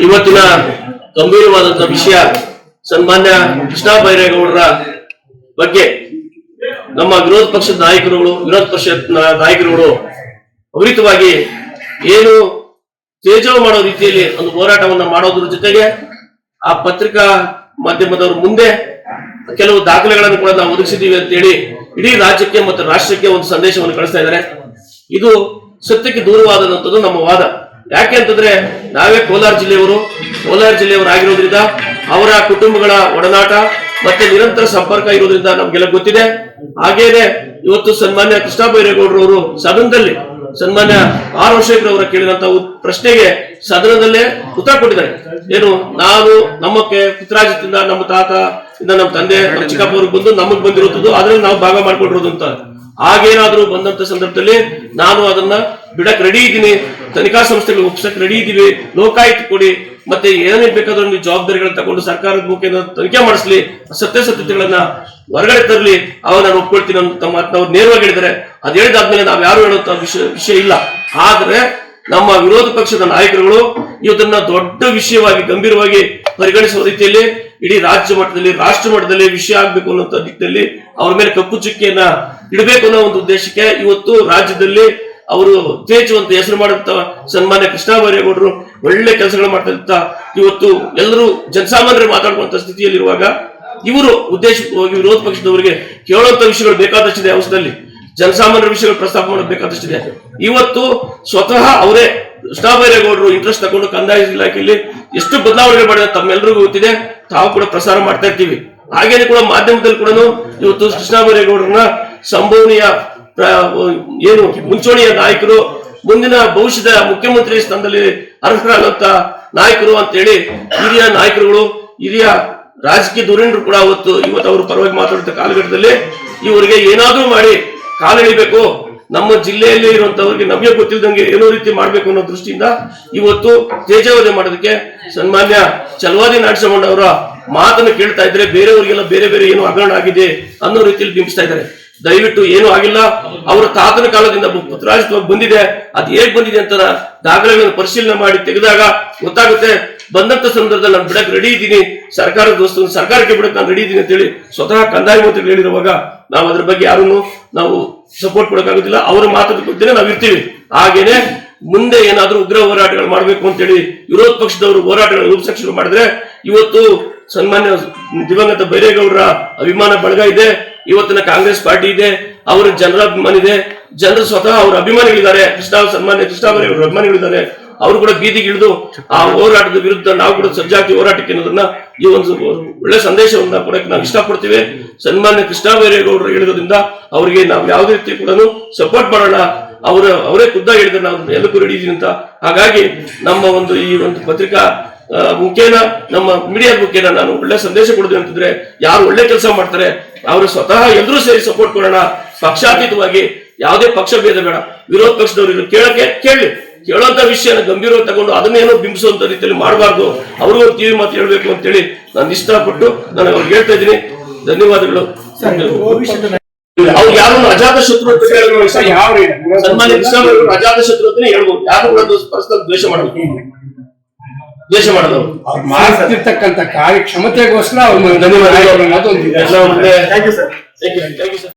ಇವತ್ತಿನ ಗಂಭೀರವಾದಂತಹ ವಿಷಯ ಸನ್ಮಾನ್ಯ ಕೃಷ್ಣ ಬೈರೇಗೌಡರ ಬಗ್ಗೆ ನಮ್ಮ ವಿರೋಧ ಪಕ್ಷದ ನಾಯಕರುಗಳು, ವಿರೋಧ ಪಕ್ಷದ ನಾಯಕರುಗಳು ಅವರಿತವಾಗಿ ಏನು ತೇಜವ ಮಾಡೋ ರೀತಿಯಲ್ಲಿ ಒಂದು ಹೋರಾಟವನ್ನ ಮಾಡೋದ್ರ ಜೊತೆಗೆ ಆ ಪತ್ರಿಕಾ ಮಾಧ್ಯಮದವ್ರ ಮುಂದೆ ಕೆಲವು ದಾಖಲೆಗಳನ್ನು ಕೂಡ ನಾವು ಒದಗಿಸಿದ್ದೀವಿ ಅಂತ ಹೇಳಿ ಇಡೀ ರಾಜ್ಯಕ್ಕೆ ಮತ್ತು ರಾಷ್ಟ್ರಕ್ಕೆ ಒಂದು ಸಂದೇಶವನ್ನು ಕಳಿಸ್ತಾ ಇದ್ದಾರೆ. ಇದು ಸತ್ಯಕ್ಕೆ ದೂರವಾದಂಥದ್ದು ನಮ್ಮ ವಾದ. ಯಾಕೆ ಅಂತಂದ್ರೆ ನಾವೇ ಕೋಲಾರ ಜಿಲ್ಲೆಯವರು ಕೋಲಾರ ಜಿಲ್ಲೆಯವರು ಆಗಿರೋದ್ರಿಂದ ಅವರ ಕುಟುಂಬಗಳ ಒಡನಾಟ ಮತ್ತೆ ನಿರಂತರ ಸಂಪರ್ಕ ಇರೋದ್ರಿಂದ ನಮ್ಗೆಲ್ಲ ಗೊತ್ತಿದೆ. ಹಾಗೇನೆ ಇವತ್ತು ಸನ್ಮಾನ್ಯ ಕೃಷ್ಣ ಅವರು ಸದನದಲ್ಲಿ, ಸನ್ಮಾನ್ಯ ಆರ್ ಅವರ ಕೇಳಿದಂತ ಪ್ರಶ್ನೆಗೆ ಸದನದಲ್ಲೇ ಉತ್ತರ ಕೊಟ್ಟಿದ್ದಾರೆ. ಏನು, ನಾನು ನಮ್ಮಕ್ಕೆ ಪುತ್ರಾಜಿತ್ತಿಂದ ನಮ್ಮ ತಾತ ಇಂದ ನಮ್ಮ ತಂದೆ ಚಿಕ್ಕಪ್ಪ ಅವ್ರಿಗೆ ಬಂದು ನಮಗ್ ಬಂದಿರೋದು, ಅದ್ರಲ್ಲಿ ನಾವು ಭಾಗ ಮಾಡ್ಕೊಂಡಿರೋದು ಅಂತ. ಹಾಗೇನಾದ್ರೂ ಬಂದಂತ ಸಂದರ್ಭದಲ್ಲಿ ನಾನು ಅದನ್ನ ಬಿಡಕ್ ರೆಡಿ ಇದ್ದೀನಿ. ತನಿಖಾ ಸಂಸ್ಥೆಗಳು ಒಪ್ಸಕ್ ರೆಡಿ ಇದೀವಿ ಲೋಕಾಯುಕ್ತ ಕೊಡಿ. ಮತ್ತೆ ಏನೇ ಬೇಕಾದ್ರೂ ನೀವು ಜವಾಬ್ದಾರಿಗಳನ್ನ ತಗೊಂಡು ಸರ್ಕಾರದ ಮುಖೇನ ತನಿಖೆ ಮಾಡಿಸ್ಲಿ. ಸತ್ಯಾಸತ್ಯತೆಗಳನ್ನ ಹೊರಗಡೆ ತರಲಿ. ಅವಾಗ ನಾನು ಒಪ್ಕೊಳ್ತೀನಿ ಅಂತ ತಮ್ಮ ಅವ್ರು ನೇರವಾಗಿ ಹೇಳಿದರೆ ಅದು ಹೇಳಿದಾದ್ಮೇಲೆ ನಾವ್ ಯಾರು ಹೇಳುವಂತ ವಿಷಯ ವಿಷಯ ಇಲ್ಲ. ಆದ್ರೆ ನಮ್ಮ ವಿರೋಧ ಪಕ್ಷದ ನಾಯಕರುಗಳು ಇದನ್ನ ದೊಡ್ಡ ವಿಷಯವಾಗಿ ಗಂಭೀರವಾಗಿ ಪರಿಗಣಿಸುವ ರೀತಿಯಲ್ಲಿ ಇಡೀ ರಾಜ್ಯ ಮಟ್ಟದಲ್ಲಿ, ರಾಷ್ಟ್ರ ಮಟ್ಟದಲ್ಲಿ ವಿಷಯ ಆಗ್ಬೇಕು ಅನ್ನೋ ದಿಕ್ಕಲ್ಲಿ ಅವ್ರ ಮೇಲೆ ಕಪ್ಪು ಚುಕ್ಕಿಯನ್ನ ಇಡಬೇಕು ಅನ್ನೋ ಒಂದು ಉದ್ದೇಶಕ್ಕೆ ಇವತ್ತು ರಾಜ್ಯದಲ್ಲಿ ಅವರು ತೇಜುವಂತ ಹೆಸರು ಮಾಡುತ್ತ ಸನ್ಮಾನ್ಯ ಕೃಷ್ಣ ಬೈರೇಗೌಡರು ಒಳ್ಳೆ ಕೆಲಸಗಳು ಮಾಡ್ತಾ ಇವತ್ತು ಎಲ್ಲರೂ ಜನಸಾಮಾನ್ಯರು ಮಾತಾಡುವಂತ ಸ್ಥಿತಿಯಲ್ಲಿರುವಾಗ ಇವರು ಉದ್ದೇಶವಾಗಿ ವಿರೋಧ ಪಕ್ಷದವರಿಗೆ ಕೇಳುವಂತ ವಿಷಯಗಳು ಬೇಕಾದಷ್ಟಿದೆ ಅವಸರದಲ್ಲಿ ಜನಸಾಮಾನ್ಯರ ವಿಷಯಗಳು ಪ್ರಸ್ತಾಪ ಮಾಡೋದು ಬೇಕಾದಷ್ಟಿದೆ. ಇವತ್ತು ಸ್ವತಃ ಅವರೇ ಕೃಷ್ಣ ಬೈರೇಗೌಡರು ಇಂಟ್ರೆಸ್ಟ್ ತಗೊಂಡು ಕಂದಾಯ ಇಲಾಖೆಯಲ್ಲಿ ಎಷ್ಟು ಬದಲಾವಣೆ ಮಾಡಿದ ತಮ್ಮೆಲ್ಲರಿಗೂ ಗೊತ್ತಿದೆ. ತಾವು ಕೂಡ ಪ್ರಸಾರ ಮಾಡ್ತಾ ಇರ್ತೀವಿ. ಹಾಗೇನೆ ಕೂಡ ಮಾಧ್ಯಮದಲ್ಲಿ ಕೂಡ ಇವತ್ತು ಕೃಷ್ಣ ಬೈರೇಗೌಡರನ್ನ ಸಂಭವನೀಯ ಏನು ಮುಂಚೂಣಿಯ ನಾಯಕರು, ಮುಂದಿನ ಭವಿಷ್ಯದ ಮುಖ್ಯಮಂತ್ರಿ ಸ್ಥಾನದಲ್ಲಿ ಅರ್ಹರಾದಂತ ನಾಯಕರು ಅಂತ ಹೇಳಿ ಹಿರಿಯ ನಾಯಕರುಗಳು, ಹಿರಿಯ ರಾಜಕೀಯ ಧುರೀಣರು ಕೂಡ ಅವತ್ತು ಇವತ್ತು ಅವರು ಪರವಾಗಿ ಮಾತಾಡುತ್ತ ಕಾಲಘಟ್ಟದಲ್ಲಿ ಇವರಿಗೆ ಏನಾದ್ರೂ ಮಾಡಿ ಕಾಲಿಡಬೇಕು ನಮ್ಮ ಜಿಲ್ಲೆಯಲ್ಲಿ ಇರುವಂತವ್ರಿಗೆ ನಮಗೆ ಗೊತ್ತಿಲ್ಲದಂಗೆ ಏನೋ ರೀತಿ ಮಾಡ್ಬೇಕು ಅನ್ನೋ ದೃಷ್ಟಿಯಿಂದ ಇವತ್ತು ತೇಜಾವಧಿ ಮಾಡೋದಕ್ಕೆ ಸನ್ಮಾನ್ಯ ಚಲವಾದಿ ನಾಟಸಮಣ್ಣ ಅವರ ಮಾತನ್ನು ಕೇಳ್ತಾ ಇದ್ರೆ ಬೇರೆಯವರಿಗೆಲ್ಲ ಬೇರೆ ಬೇರೆ ಏನು ಹಗರಣ ಆಗಿದೆ ಅನ್ನೋ ರೀತಿಯಲ್ಲಿ ಬಿಂಬಿಸ್ತಾ ಇದ್ದಾರೆ. ದಯವಿಟ್ಟು ಏನು ಆಗಿಲ್ಲ. ಅವರ ತಾತನ ಕಾಲದಿಂದ ಪುತ್ರಾಜಿತ್ವ ಬಂದಿದೆ. ಅದು ಹೇಗೆ ಬಂದಿದೆ ಅಂತ ದಾಖಲೆಗಳನ್ನು ಪರಿಶೀಲನೆ ಮಾಡಿ ತೆಗೆದಾಗ ಗೊತ್ತಾಗುತ್ತೆ. ಬಂದಂತ ಸಂದರ್ಭದಲ್ಲಿ ನಾನು ಬಿಡಕ್ಕೆ ರೆಡಿ ಇದ್ದೀನಿ. ಸರ್ಕಾರದ ವಸ್ತು ಸರ್ಕಾರಕ್ಕೆ ಬಿಡಕ್ಕೆ ನಾನು ರೆಡಿ ಇದ್ದೀನಿ ಅಂತ ಹೇಳಿ ಸ್ವತಃ ಕಂದಾಯ ಮಂತ್ರಿಗಳು ಹೇಳಿರುವಾಗ ನಾವು ಅದ್ರ ಬಗ್ಗೆ ಯಾರನ್ನು ನಾವು ಸಪೋರ್ಟ್ ಕೊಡಕ್ಕಾಗೋದಿಲ್ಲ. ಅವರ ಮಾತು ಬಗ್ಗೆ ನಾವು ಇರ್ತೀವಿ. ಹಾಗೇನೆ ಮುಂದೆ ಏನಾದರೂ ಉಗ್ರ ಹೋರಾಟಗಳು ಮಾಡಬೇಕು ಅಂತೇಳಿ ವಿರೋಧ ಪಕ್ಷದವರು ಹೋರಾಟಗಳು ರೂಪಿಸಕ್ಕೆ ಶುರು ಮಾಡಿದ್ರೆ ಇವತ್ತು ಸನ್ಮಾನ್ಯ ದಿವಂಗತ ಬೈರೇಗೌಡರ ಅಭಿಮಾನ ಬಳಗ ಇದೆ. ಇವತ್ತಿನ ಕಾಂಗ್ರೆಸ್ ಪಾರ್ಟಿ ಇದೆ, ಅವರ ಜನರ ಅಭಿಮಾನ ಇದೆ, ಜನರು ಸ್ವತಃ ಅವ್ರ ಅಭಿಮಾನಿಗಳಿದ್ದಾರೆ. ಕೃಷ್ಣ ಸನ್ಮಾನ್ಯ, ಕೃಷ್ಣ ಅವರ ಅಭಿಮಾನಿಗಳಿದ್ದಾರೆ. ಅವರು ಕೂಡ ಬೀದಿಗೆ ಇಳಿದು ಆ ಹೋರಾಟದ ವಿರುದ್ಧ ನಾವು ಕೂಡ ಸಜ್ಜಾತಿ ಹೋರಾಟಕ್ಕೆ ಅನ್ನೋದನ್ನ ಈ ಒಂದು ಒಳ್ಳೆ ಸಂದೇಶವನ್ನ ಕೊಡಕ್ಕೆ ನಾವು ಇಷ್ಟಪಡ್ತೀವಿ. ಸನ್ಮಾನ್ಯ ಕೃಷ್ಣ ಹೇಳಿರೋದ್ರಿಂದ ಅವರಿಗೆ ನಾವು ಯಾವುದೇ ರೀತಿ ಕೂಡ ಸಪೋರ್ಟ್ ಮಾಡೋಣ. ಅವರ, ಅವರೇ ಖುದ್ದಾಗಿ ಹೇಳಿದ್ರೆ ನಾವು ಎಲ್ಲಕ್ಕೂ ರೆಡಿ ಅಂತ. ಹಾಗಾಗಿ ನಮ್ಮ ಒಂದು ಈ ಒಂದು ಪತ್ರಿಕಾ ಮುಖೇನ ನಮ್ಮ ಮೀಡಿಯಾ ಮುಖೇನ ನಾನು ಒಳ್ಳೆ ಸಂದೇಶ ಕೊಡುದು ಅಂತಂದ್ರೆ ಯಾರು ಒಳ್ಳೆ ಕೆಲಸ ಮಾಡ್ತಾರೆ ಅವರು ಸ್ವತಃ ಎಲ್ಲರೂ ಸೇರಿ ಸಪೋರ್ಟ್ ಕೊಡೋಣ. ಪಕ್ಷಾತೀತವಾಗಿ ಯಾವುದೇ ಪಕ್ಷ ಭೇದ ಬೇಡ. ವಿರೋಧ ಪಕ್ಷದವರು ಕೇಳಕ್ಕೆ ಕೇಳಿ. ಕೇಳುವಂತ ವಿಷಯನ ಗಂಭೀರ ತಗೊಂಡು ಅದನ್ನೇನೋ ಬಿಂಬಿಸುವಂತ ರೀತಿಯಲ್ಲಿ ಮಾಡಬಾರ್ದು. ಅವ್ರಿಗೂ ಕಿವಿ ಮಾತು ಹೇಳ್ಬೇಕು ಅಂತೇಳಿ ನಾನು ಇಷ್ಟಪಟ್ಟು ನಾನು ಅವ್ರಿಗೆ ಹೇಳ್ತಾ ಇದ್ದೀನಿ. ಧನ್ಯವಾದಗಳು. ಅವ್ರು ಯಾರು ಅಜಾತ ಶತ್ರು ಅಂತ ಹೇಳೋದು ಸನ್ಮಾನ್ಯ ಅಜಾತ ಶತ್ರು ಅಂತಾನೆ ಹೇಳ್ಬೋದು. ಯಾರು ಕೂಡ ಪರಸ್ಪರ ದ್ವೇಷ ಮಾಡೋದು ದ್ವೇಷ ಮಾಡೋದು ಅವ್ರು ಮಾಡ್ತಿರ್ತಕ್ಕಂಥ ಕಾರ್ಯಕ್ಷಮತೆಗೋಸ್ಕರ ಅದೊಂದು ಥ್ಯಾಂಕ್ ಯು ಸರ್